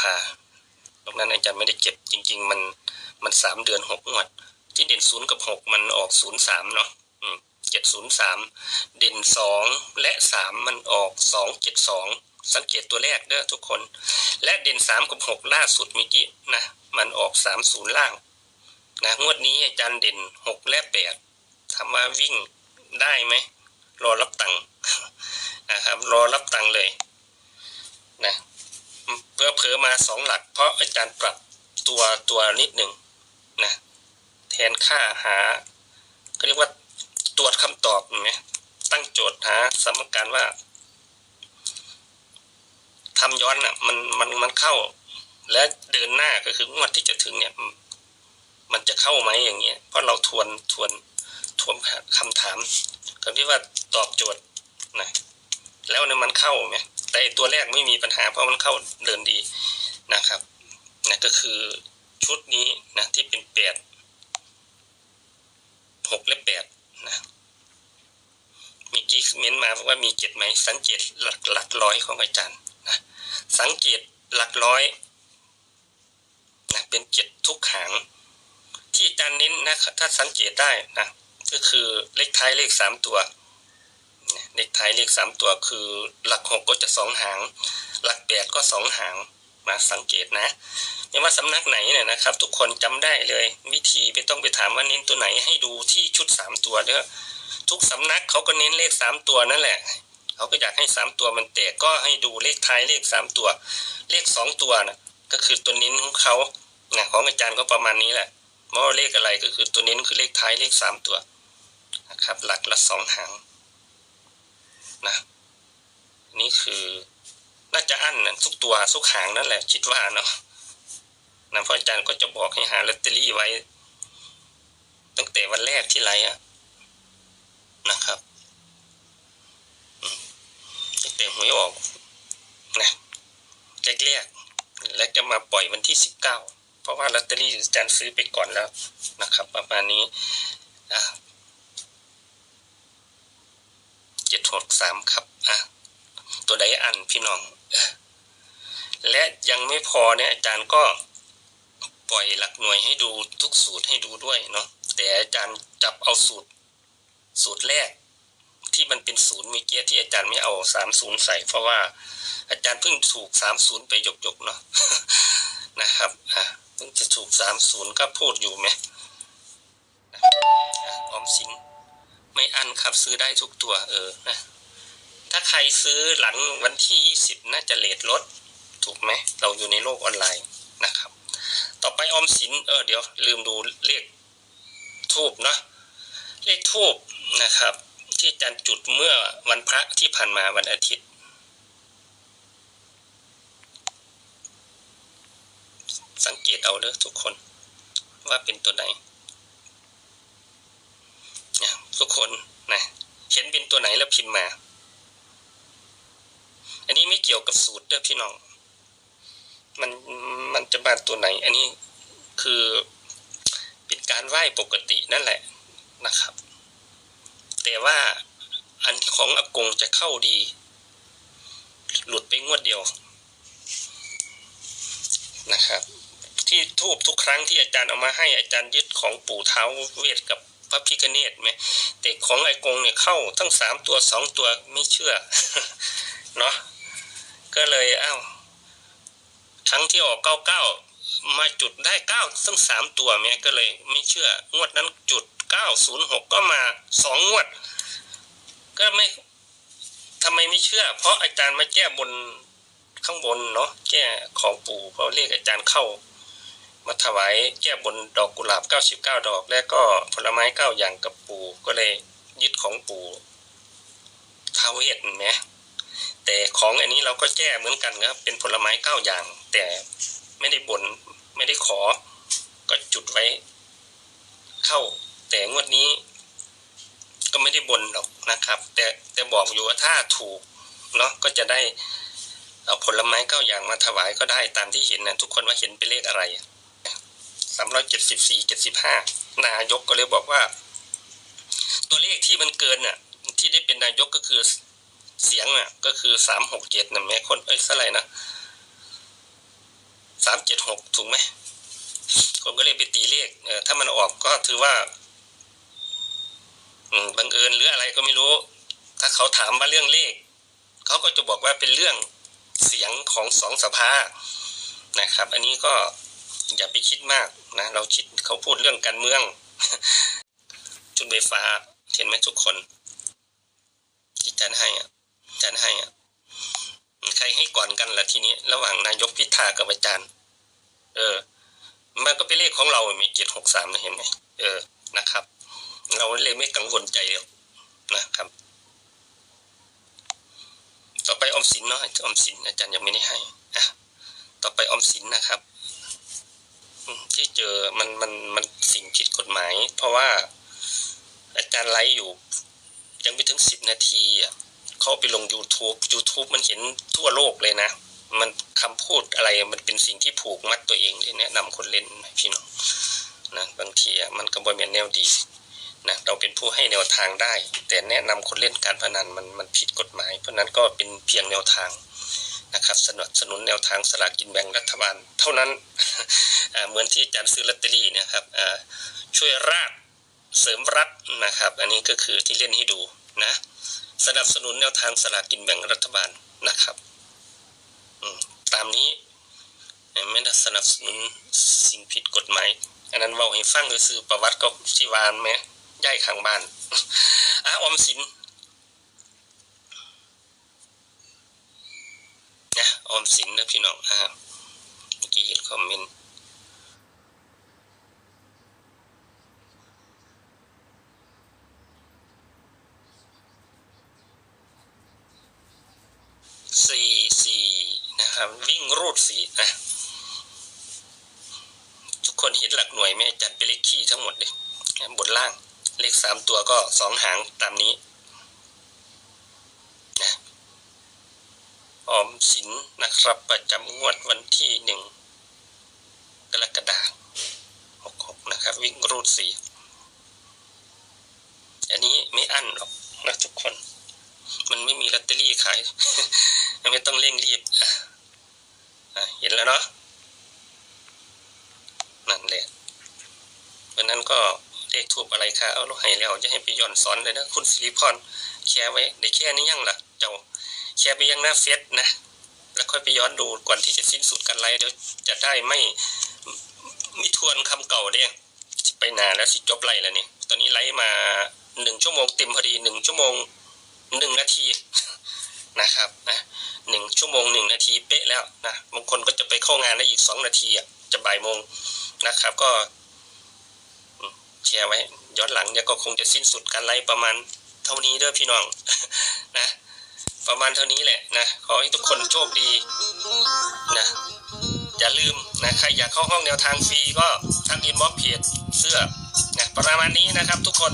ภาตรงนั้นอาจารย์ไม่ได้เก็บจริง ๆ มันมันสามเดือนหกงวด ที่เด่นศูนย์กับหกมันออกศูนย์สามเนาะเจ็ดศูนย์สามเด่นสองและสามมันออกสองเจ็ดสองสังเกตตัวแรกเด้อทุกคน และเด่นสามกับหกล่าสุดเมื่อกี้นะมันออกสามศูนย์ล่างนะงวดนี้อาจารย์เด่นหกและแปดถามว่าวิ่งได้ไหมรอรับตังค์นะครับรอรับตังค์เลยนะ เพื่อเผลอมาสองหลัก เพราะอาจารย์ปรับตัวตัวนิดหนึ่งนะแทนค่าหาก็เรียกว่าตรวจคำตอบไหมตั้งโจทย์หาสมการว่าทำย้อนอะ มันมันมันเข้า และเดินหน้าก็คืองวดที่จะถึงเนี่ย มันจะเข้าไหมอย่างเงี้ยเพราะเราทวนทวนทวนคำถามคำที่ว่าตอบโจทย์นะแล้วเนี่ยมันเข้าไหม แต่ตัวแรกไม่มีปัญหาเพราะมันเข้าเดินดีนะครับนะก็คือชุดนี้นะที่เป็นแปดหกและแปดนะมีกี่เม้นมาว่ามีเจ็ดไหมสังเกตหลักหลักร้อยของอาจารย์นะสังเกตหลักร้อยนะเป็นเจ็ดทุกหางที่อาจารย์เน้นนะถ้าสังเกตได้นะก็คือเลขท้ายเลขสามตัว เลขสามตัวคือหลักหกก็จะสองหาง หลักแปดก็สองหางมาสังเกตนะไม่ว่าสำนักไหนเนี่ยนะครับ ทุกคนจำได้เลย วิธีไม่ต้องไปถามว่าเน้นตัวไหนให้ดูที่ชุดสามตัวเด้อทุกสำนักเขาก็เน้นเลขสามตัวนั่นแหละเขาก็อยากให้สามตัวมันแตกก็ให้ดูเลขท้ายเลขสามตัว เลขสองตัวนะก็คือตัวเน้นของเขานะของอาจารย์ก็ประมาณนี้แหละเพราเลขอะไรก็คือตัวเน้นคือเลขท้ายเลขสามตัวนะครับ หลักละสองหาง นะ นี่คือน่าจะอั้นนะทุกตัวทุกหางนั่นแหละ คิดว่าเนาะนะพราะอาจารย์ก็จะบอกให้หาลอตเตอรี่ไว้ ตั้งแต่วันแรกที่ไรอะนะครับตั้งแต่หวยออกนะแรกๆและจะมาปล่อยวันที่สิบเก้าเพราะว่าลอตเตอรี่อาจารย์ซื้อไปก่อนแล้วนะครับ ประมาณนี้อะ เจ็ดหกสามครับอะตัวใดอันพี่น้อง และยังไม่พอเนี่ยอาจารย์ก็ปล่อยหลักหน่วยให้ดูทุกสูตรให้ดูด้วยเนาะแต่อาจารย์จับเอาสูตร สูตรแรก ที่มันเป็นศูนย์เมื่อกี้ที่อาจารย์ไม่เอาสามศูนย์ใส่ เพราะว่าอาจารย์เพิ่งถูกสามศูนย์ไปหยกๆเนาะนะครับอะเพิ่งจะถูกสามศูนย์ก็พูดอยู่ไหมออมสิน ไม่อันครับซื้อได้ทุกตัวเออนะถ้าใครซื้อหลังวันที่ยี่สิบน่าจะเลทลดถูกไหมเราอยู่ในโลกออนไลน์นะครับ ต่อไปออมสินเออเดี๋ยว ลืมดูเลขทูบเนาะเลขทูบนะครับ ที่จารย์จุดเมื่อวันพระที่ผ่านมาวันอาทิตย์สังเกตเอาเด้อทุกคนว่าเป็นตัวไหน ทุกคนนะเห็นเป็นตัวไหนแล้วพิมพ์มา อันนี้ไม่เกี่ยวกับสูตรเด้อพี่น้อง มันมันจะมาตัวไหน อันนี้คือเป็นการไหว้ปกตินั่นแหละนะครับ แต่ว่าอันของอากงจะเข้าดี หลุดไปงวดเดียวนะครับ ที่ทูบทุกครั้งที่อาจารย์เอามาให้อาจารย์ยึดของปู่เท้าเวทกับ พระพิคเนตไหมแต่ของไอ้กงเนี่ยเข้าทั้งสามตัวสองตัวไม่เชื่อเนาะก็เลยอ้าวครั้งที่ออกเก้าเก้ามาจุดได้เก้าทั้งสามตัวเนี่ยก็เลยไม่เชื่องวดนั้นจุดเก้าศูนย์หกก็มาสองงวด ก็ไม่ทำไมไม่เชื่อ เพราะอาจารย์มาแก้บนข้างบนเนาะแก้ของปู่เพราเรียกอาจารย์เข้า มาถวายแก้บนดอกกุหลาบ 99 ดอก และก็ผลไม้ 9 อย่างกับปู่ก็เลยยึดของปู่ท้าเวทไหมแต่ของอันนี้เราก็แก้เหมือนกันครับเป็นผลไม้ 9 อย่าง แต่ไม่ได้บนไม่ได้ขอ ก็จุดไว้ เข้าแต่งวดนี้ ก็ไม่ได้บนหรอกนะครับ แต่แต่บอกอยู่ว่าถ้าถูกเนาะก็จะได้เอาผลไม้เก้าอย่างมาถวายก็ได้ตามที่เห็นนะทุกคนว่าเห็นเป็นเลขอะไร สามร้อยเจ็ดสิบสี่เจ็ดสิบห้านายกก็เลยบอกว่า ตัวเลขที่มันเกินน่ะ ที่ได้เป็นนายกก็คือเสียงน่ะ ก็คือสามหกเจ็ดนะแม้คนเอ้ยเท่าไหร่นะสามเจ็ดหกถูกไหมผมก็เลยไปตีเลขเออถ้ามันออกก็ถือว่าบังเอิญหรืออะไรก็ไม่รู้ ถ้าเขาถามมาเรื่องเลข เขาก็จะบอกว่าเป็นเรื่องเสียงของสองสภานะครับ อันนี้ก็ อย่าไปคิดมากนะ เราคิดเขาพูดเรื่องการเมือง จุดไฟฟ้าเห็นไหมทุกคน ที่จันให้อะจันให้อะใครให้ก่อนกันล่ะทีนี้ ระหว่างนายกพิธากับอาจารย์ เออ มันก็เป็นเลขของเรามีเจ็ดหกสามเห็นไหมเออนะครับ เราเลยไม่กังวลใจหรอกนะครับ ต่อไปอมสินเนาะออมสินอาจารย์ยังไม่ได้ให้อะต่อไปอมสินนะครับ ที่เจอมันมันมันสิ่งผิดกฎหมาย เพราะว่าอาจารย์ไลฟ์อยู่ ยังไม่ถึงสิบนาทีอะเขาไปลง YouTube YouTube มันเห็นทั่วโลกเลยนะ มันคำพูดอะไรมันเป็นสิ่งที่ผูกมัดตัวเองที่แนะนำคนเล่นพี่น้องนะบางทีอะมันก็บ่ม่นแนวดีนะเราเป็นผู้ให้แนวทางได้ แต่แนะนำคนเล่นการพนันมันมันผิดกฎหมาย เพราะนั้นก็เป็นเพียงแนวทาง นะครับสนับสนุนแนวทางสลากกินแบ่งรัฐบาล เท่านั้นเหมือนที่อาจารย์ซื้อลอตเตอรี่เนะครับช่วยราดเสริมรัฐนะครับ อันนี้ก็คือที่เล่นให้ดูนะสนับสนุนแนวทางสลากกินแบ่งรัฐบาลนะครับตามนี้ไม่ได้สนับสนุนสิ่งผิดกฎหมายอันนั้นเว่าให้ฟังคือซื้อประวัติก็ที่วานไหมย่ายข้างบ้านอะอมสินนะ ออมสินนะพี่น้องอ่าเมื่อกี้เห็นคอมเมนต์สี่สี่นะครับ วิ่งรูดสี่นะทุกคนเห็นหลักหน่วยไหมจัดเป็นเลขขี้ทั้งหมดเลยบนล่าง เลขสามตัวก็สองหางตามนี้นะ ออมสินนะครับ ประจำงวดวันที่หนึ่งกรกฎาคมหกหกนะครับ วิ่งรูดสี่อันนี้ไม่อั้นหรอกนะทุกคน มันไม่มีลอตเตอรี่ขาย ไม่ต้องเร่งรีบอะเห็นแล้วเนาะนั่นแหละเพราะนั้นก็เลขทูบอะไรคะเอาลูกให้แล้วจะให้ไปย้อนสอนเลยนะ คุณสิริพรแชร์ไว้ได้แค่นี้ยังล่ะ เจ้า แชร์ไปยังหน้าเฟซนะ แล้วค่อยไปย้อนดูก่อนที่จะสิ้นสุดการไลฟ์เดี๋ยวจะได้ไม่ไม่ทวนคำเก่าเด้สิไปนานแล้วสิจบไลฟ์แล้วนี่ย ตอนนี้ไลฟ์มาหนึ่งชั่วโมงเต็มพอดีหนึ่งชั่วโมงหนึ่งนาทีนะครับนะหนึ่งชั่วโมงหนึ่งนาทีเป๊ะแล้วนะบางคนก็จะไปเข้างานได้อีกสองนาทีอะจะบ่ายโมงนะครับ ก็แชร์ไว้ย้อนหลังเนี่ยก็คงจะสิ้นสุดการไลฟ์ประมาณเท่านี้เด้อพี่น้องนะ ประมาณเท่านี้แหละนะ ขอให้ทุกคนโชคดีนะ อย่าลืมนะใครอยากเข้าห้องแนวทางฟรีก็ทักอินบ็อกเพจเสื้อนะประมาณนี้นะครับทุกคน